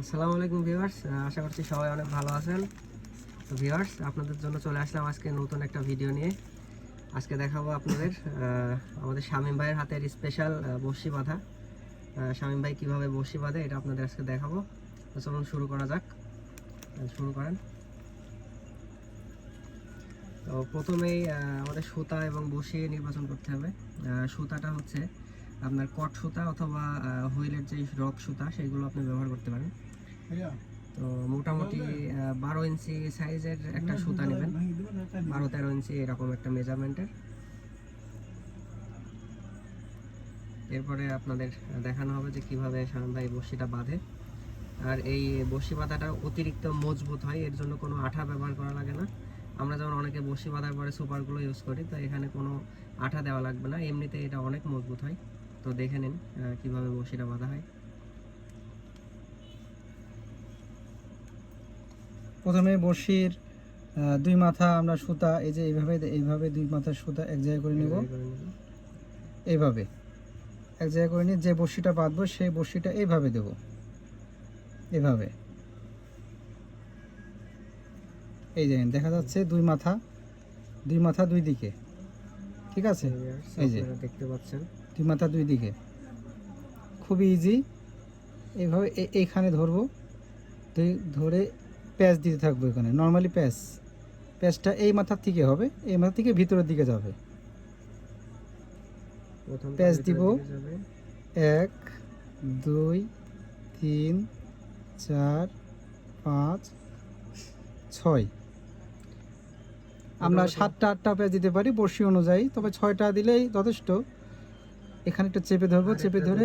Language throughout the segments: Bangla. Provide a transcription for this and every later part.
আসসালামু আলাইকুম ভিউয়ার্স আশা করছি সবাই অনেক ভালো আছেন। তো ভিউয়ার্স, আপনাদের জন্য চলে আসলাম আজকে নতুন একটা ভিডিও নিয়ে। আজকে দেখাবো আপনাদের আমাদের শামীম ভাইয়ের হাতের স্পেশাল বসি বাঁধা। শামীম ভাই কীভাবে বসি বাঁধে এটা আপনাদের আজকে দেখাবো। তো চলুন শুরু করা যাক। শুরু করেন। তো প্রথমেই আমাদের সুতা এবং বসি নির্বাচন করতে হবে। সুতাটা হচ্ছে আপনার কট সুতা অথবা হুইলের যে রক সুতা সেগুলো আপনি ব্যবহার করতে পারেন। তো মোটামুটি বারো ইঞ্চি সাইজের একটা সুতা নেবেন। বারো তেরো ইঞ্চি এরকম একটা মেজারমেন্টের। এরপরে আপনাদের দেখানো হবে যে কীভাবে শাহান ভাই বসিটা বাঁধে। আর এই বসি বাঁধাটা অতিরিক্ত মজবুত হয় এর জন্য কোনো আঠা ব্যবহার করা লাগে না। আমরা যেমন অনেকে বসি বাঁধার পরে সুপারগুলো ইউজ করি তো এখানে কোনো আঠা দেওয়া লাগবে না। এমনিতে এটা অনেক মজবুত হয়। তো দেখে নিন কীভাবে বসিটা বাঁধা হয়। প্রথমে আহ, দুই মাথা আমরা সুতা এই যে এইভাবে এইভাবে দুই মাথার সুতা এক জায়গায় করে নেব। এইভাবে। এক জায়গায় করে নিয়ে যে বড়শিটা বাঁধবো সেই বড়শিটা এইভাবে দেব। এভাবে এই দেখেন দেখা যাচ্ছে দুই মাথা দুই মাথা দুই দিকে। ঠিক আছে? এই যে। দেখতে পাচ্ছেন। দুই মাথা দুই দিকে। খুবই ইজি এইভাবে এইখানে ধরবো। ধরে- ধরে প্যাচ দিতে থাকব এখানে। নর্মালি প্যাচ। প্যাচটা এই মাথার থেকে হবে। এই মাথা থেকে ভিতরের দিকে যাবে। প্যাচ দিব। এক দুই তিন চার পাঁচ ছয়। আমরা সাতটা আটটা প্যাচ দিতে পারি বর্ষি অনুযায়ী। তবে ছয়টা দিলেই যথেষ্ট। এখানে একটা চেপে ধরবো চেপে ধরে।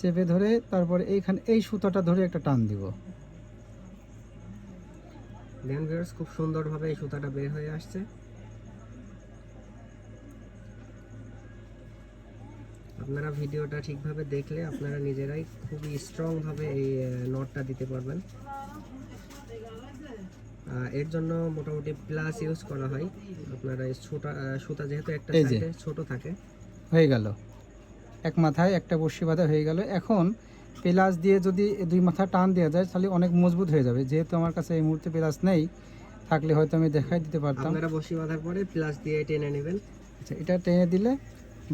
চেপে ধরে তারপরে এইখানে এই সুতাটা ধরে একটা টান দিব। দেখেন viewers, খুব সুন্দরভাবে এই সুতাটা বের হয়ে আসছে। আপনারা ভিডিওটা ঠিকভাবে দেখলে আপনারা নিজেরাই খুবই স্ট্রং ভাবে এই নটটা দিতে পারবেন। এর জন্য মোটামুটি প্লাস ইউজ করা হয়। আপনারা এই সুতা সুতা যেহেতু একটা সাইডে ছোট থাকে। হয়ে গেল। এক মাথায় একটা বর্ষি বাঁধা হয়ে গেল। এখন পেলাস দিয়ে যদি দুই মাথা টান দেওয়া যায় তাহলে অনেক মজবুত হয়ে যাবে। যেহেতু আমার কাছে এই মুহূর্তে পেলাস নেই থাকলে হয়তো আমি দেখাই দিতে পারতাম। আপনারা বসি বাঁধার পরে প্লাস দিয়ে টেনে নেবেন। আচ্ছা এটা টেনে দিলে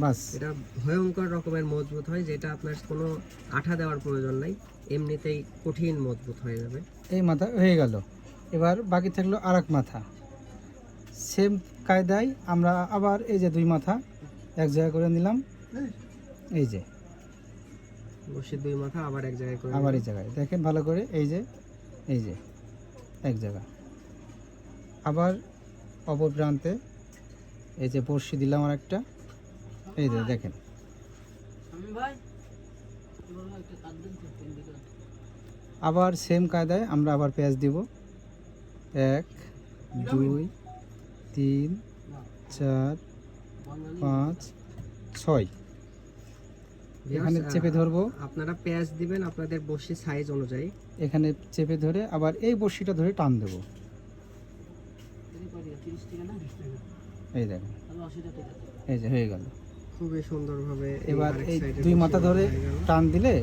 বাস। এটা ভয়ঙ্কর রকমের মজবুত হয় যেটা আপনার কোনো আঠা দেওয়ার প্রয়োজন নাই। এমনিতেই কঠিন মজবুত হয়ে যাবে। এই মাথা হয়ে গেল। এবার বাকি থাকল আর এক মাথা। সেম কায়দায় আমরা আবার এই যে দুই মাথা এক জায়গায় করে নিলাম। এই যে। বসে দুই মাথা আবার এক জায়গায় করে আবার এই জায়গায়। দেখেন ভালো করে এই যে এই যে এক জায়গা। আবার অপর প্রান্তে এই যে বড়শি দিলাম আর একটা এই যে দেখেন। আবার সেম কায়দায় আমরা আবার পেঁয়াজ দিব। এক দুই তিন চার পাঁচ ছয়। এখানে চেপে ধরবো। আপনারা পেঁয়াজ দিবেন আপনাদের বসি সাইজ অনুযায়ী। এখানে চেপে ধরে আবার এই বড়শিটা ধরে টান দেব। এই দেখেন এই যে হয়ে গেল। খুবই সুন্দরভাবে এবার এই দুই মাথা ধরে টান দিলে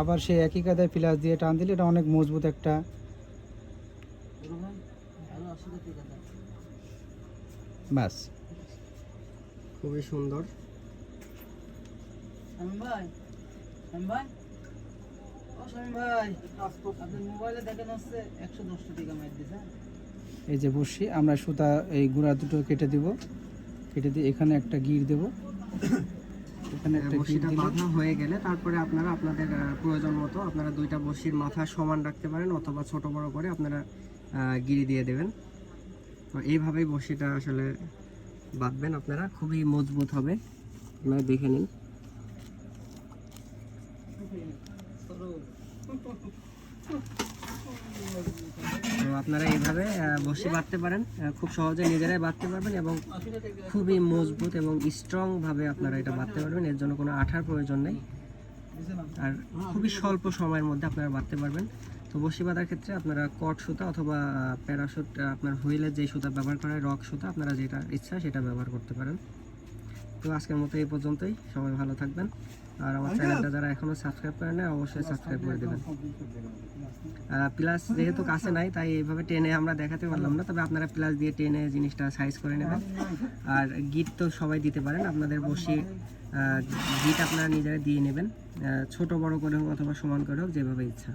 আবার সেই একই কায়দায় পিলাস দিয়ে টান দিলে এটা অনেক মজবুত একটা ব্যাস। খুবই সুন্দর। এই যে বসি আমরা সুতা এই গুঁড়া দুটো কেটে দিব। কেটে দিয়ে এখানে একটা গির দেব। এখানে একটা গির দিলে বাঁধা হয়ে গেলে তারপরে আপনারা আপনাদের প্রয়োজন মতো আপনারা দুইটা বসির মাথা সমান রাখতে পারেন অথবা ছোট বড় করে আপনারা গিরি দিয়ে দেবেন। তো এইভাবেই বসিটা আসলে বাঁধবেন আপনারা, খুবই মজবুত হবে। আপনারা দেখে নিন। তো আপনারা এইভাবে বসে বাঁধতে পারেন খুব সহজে নিজেরাই বাঁধতে পারবেন এবং খুবই মজবুত এবং স্ট্রং ভাবে আপনারা এটা বাঁধতে পারবেন। এর জন্য কোনো আঠার প্রয়োজন নেই। আর খুবই স্বল্প সময়ের মধ্যে আপনারা বাঁধতে পারবেন। তো বসি বাঁধার ক্ষেত্রে আপনারা কট সুতা অথবা প্যারাশুট আপনার হুইলের যে সুতা ব্যবহার করা হয় রক সুতা আপনারা যেটা ইচ্ছা সেটা ব্যবহার করতে পারেন। তো আজকের মতো এই পর্যন্তই। সবাই ভালো থাকবেন। আর আমার চ্যানেলটা যারা এখনও সাবস্ক্রাইব করেন না অবশ্যই সাবস্ক্রাইব করে দেবেন। প্লাস যেহেতু কাছে নাই তাই এইভাবে টেনে আমরা দেখাতে পারলাম না। তবে আপনারা প্লাস দিয়ে টেনে জিনিসটা সাইজ করে নেবেন। আর গিট তো সবাই দিতে পারেন। আপনাদের বসি গিট আপনারা নিজেরা দিয়ে নেবেন। ছোট বড় করে হোক অথবা সমান করে হোক যেভাবে ইচ্ছা।